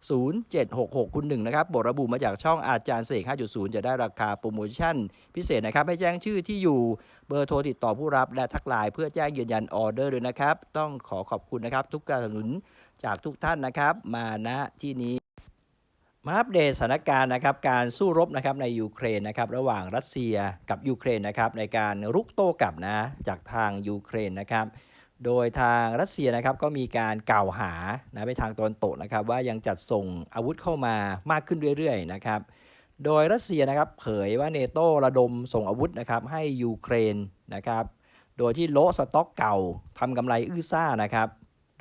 0766 คุณหนึ่งนะครับบทระบุมาจากช่องอาจารย์เสก 5.0 จะได้ราคาโปรโมชั่น พิเศษนะครับ ให้แจ้งชื่อที่อยู่เบอร์โทรติดต่อผู้รับและทักไลน์เพื่อแจ้งยืนยันออเดอร์ด้วยนะครับ ต้องขอขอบคุณนะครับ ทุกการสนับสนุนจากทุกท่านนะครับ มาณที่นี้มาอัปเดตสถานการณ์นะครับการสู้รบนะครับในยูเครนนะครับระหว่างรัสเซียกับยูเครนนะครับในการรุกโต้กลับนะจากทางยูเครนนะครับ โดยทางรัสเซียนะครับก็มีการกล่าวหานะไปทางตะวันตกนะครับว่ายังจัดส่งอาวุธเข้ามามากขึ้นเรื่อยๆนะครับโดยรัสเซียนะครับเผยว่าเนโตระดมส่งอาวุธนะครับให้ยูเครนนะครับโดยที่โละสต็อกเก่าทำกำไรอื้อซ่านะครับ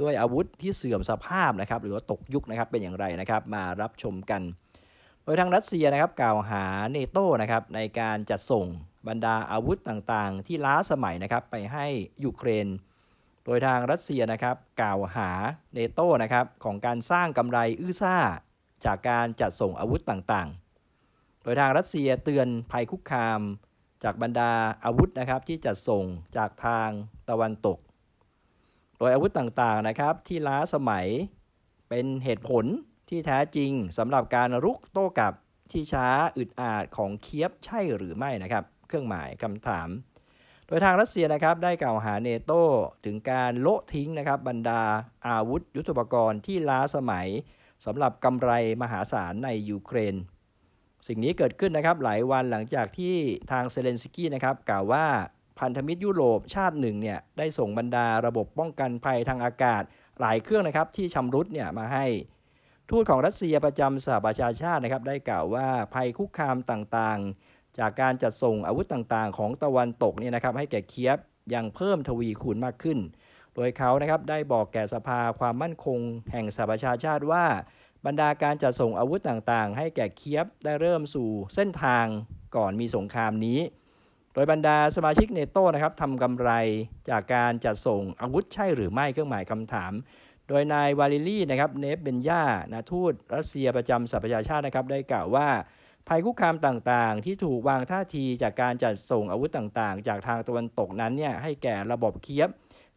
ด้วยอาวุธที่เสื่อมสภาพนะครับหรือว่าตกยุคนะครับเป็นอย่างไรนะครับมารับชมกัน โดยทางรัสเซียนะครับกล่าวหาเนโตนะครับในการจัดส่งบรรดาอาวุธต่างๆ ที่ล้าสมัยนะครับไปให้ยูเครน ดยทางรัสเซียนะครับกล่าวหาเนโตนะครับของการสร้างกำไรอื้อซ่า จากการจัดส่งอาวุธต่างๆ โดยทางรัสเซียเตือนภัยคุกคาม จากบรรดาอาวุธนะครับที่จัดส่งจากทางตะวันตก โดยอาวุธต่างๆนะครับที่ล้าสมัยเป็นเหตุผลที่แท้จริงสำหรับการรุกโต้กลับที่ช้าอึดอาดของเคียบใช่หรือไม่นะครับ เครื่องหมายคำถาม โดยทางรัสเซียนะครับได้กล่าวหาเนโตถึงการโละทิ้งนะครับบรรดาอาวุธยุทโธปกรณ์ที่ล้าสมัยสำหรับกำไรมหาศาลในยูเครน สิ่งนี้เกิดขึ้นนะครับหลายวันหลังจากที่ทางเซเลนสกี้นะครับกล่าวว่าพันธมิตรยุโรปชาติหนึ่งเนี่ยได้ส่งบรรดาระบบป้องกันภัยทางอากาศ หลายเครื่องนะครับที่ชำรุดเนี่ยมาให้ ทูตของรัสเซียประจำสหประชาชาตินะครับได้กล่าวว่าภัยคุกคามต่างๆ จากการจัดส่งอาวุธต่างๆ ของตะวันตกเนี่ยนะครับให้แก่เคียบยังเพิ่มทวีคูณมากขึ้น โดยเขานะครับได้บอกแก่สภาความมั่นคงแห่งสหประชาชาติว่า บรรดาการจัดส่งอาวุธต่างๆ ให้แก่เคียบได้เริ่มสู่เส้นทางก่อนมีสงครามนี้ โดยบรรดาสมาชิกเนโต้นะครับทำกำไรจากการจัดส่งอาวุธใช่หรือไม่เครื่องหมายคำถาม โดยนายวาลิลี่นะครับเนฟเบนยานาทูตรัสเซียประจำสหประชาชาตินะครับได้กล่าวว่า ภัยคุกคามต่างๆ ที่ถูกวางท่าทีจากการจัดส่งอาวุธต่างๆ จากทางตะวันตกนั้นเนี่ยให้แก่ระบบเคียบ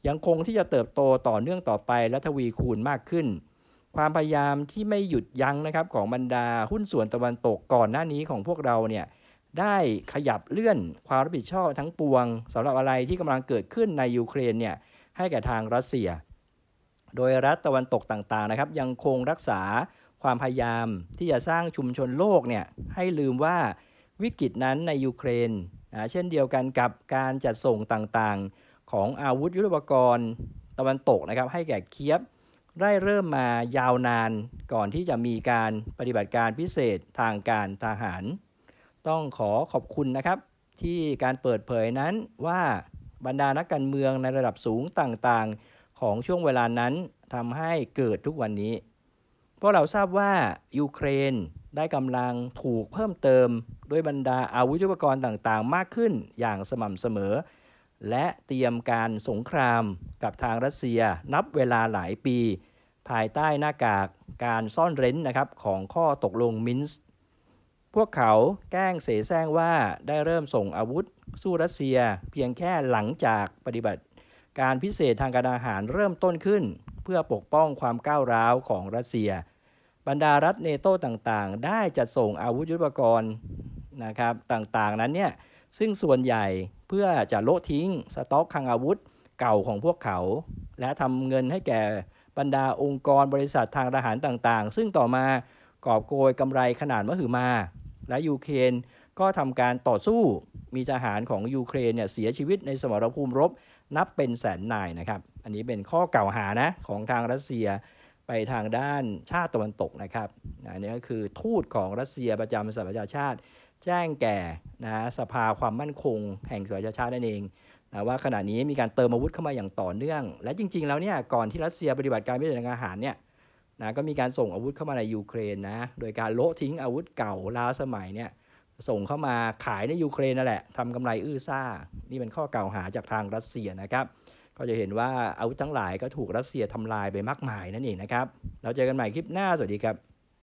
ยังคงที่จะเติบโตต่อเนื่องต่อไปและทวีคูณมากขึ้น ความพยายามที่ไม่หยุดยั้งนะครับของบรรดาหุ้นส่วนตะวันตกก่อนหน้านี้ของพวกเราเนี่ยได้ขยับเลื่อนความรับผิดชอบทั้งปวงสำหรับอะไรที่กำลังเกิดขึ้นในยูเครนเนี่ยให้แก่ทางรัสเซีย โดยรัฐตะวันตกต่างๆนะครับยังคงรักษา ความพยายามที่จะสร้างชุมชนโลกเนี่ยให้ลืมว่าวิกฤตนั้นในยูเครนนะเช่นเดียวกันกับการจัดส่งต่างๆ ของอาวุธยุทโธปกรณ์ตะวันตกนะครับให้แก่เคียบได้เริ่มมายาวนานก่อนที่จะมีการปฏิบัติการพิเศษทางการทหาร ต้องขอขอบคุณนะครับ ที่การเปิดเผยนั้นว่าบรรดานักการเมืองในระดับสูงต่างๆ ของช่วงเวลานั้นทำให้เกิดทุกวันนี้ เพราะเราทราบว่ายูเครนได้กำลังถูกเพิ่มเติมด้วยบรรดาอาวุธยุทโธปกรณ์ต่างๆ มากขึ้นอย่างสม่ำเสมอ และเตรียมการสงครามกับทางรัสเซียนับเวลาหลายปี ภายใต้หน้ากากการซ่อนเร้นนะครับของข้อตกลงมินส์พวกเขาแกล้งเสแสร้งว่าได้เริ่มส่งอาวุธสู้รัสเซีย เพียงแค่หลังจากปฏิบัติ การพิเศษทางการอาหารเริ่มต้นขึ้น เพื่อปกป้องความก้าวร้าวของรัสเซีย บรรดารัฐเนโตต่างๆ ได้จัดส่งอาวุธยุทโธปกรณ์นะครับต่างๆนั้นเนี่ยซึ่งส่วนใหญ่เพื่อจะโละทิ้งสต็อกคลังอาวุธเก่าของพวกเขา และทำเงินให้แก่บรรดาองค์กรบริษัททางทหารต่างๆ ซึ่งต่อมากอบโกยกำไรขนาดมหึมา และยูเครนก็ทำการต่อสู้มีทหารของยูเครนเนี่ยเสียชีวิตในสมรภูมิรบนับเป็นแสนนายนะครับ อันนี้เป็นข้อกล่าวหานะของทางรัสเซีย ไปทางด้านชาติตะวันตกนะครับอันนี้ก็คือทูตของรัสเซียประจำสหประชาชาติ แจ้งแก่นะสภาความมั่นคง แห่งสหประชาชาตินั่นเองนะว่าขณะนี้มีการเติมอาวุธเข้ามาอย่างต่อเนื่อง และจริง ๆ แล้วเนี่ยก่อนที่รัสเซียปฏิบัติการพิเศษทางอาหารเนี่ยนะก็มีการส่งอาวุธเข้ามาในยูเครนนะโดยการโละทิ้งอาวุธเก่าล้าสมัยเนี่ยส่งเข้ามาขายในยูเครนนั่นแหละทำกำไรอื้อซ่า นี่เป็นข้อกล่าวหาจากทางรัสเซียนะครับ ก็จะเห็นว่าอาวุธทั้งหลายก็ถูกรัสเซียทำลายไปมากมายนั่นเองนะครับ เราเจอกันใหม่คลิปหน้า สวัสดีครับ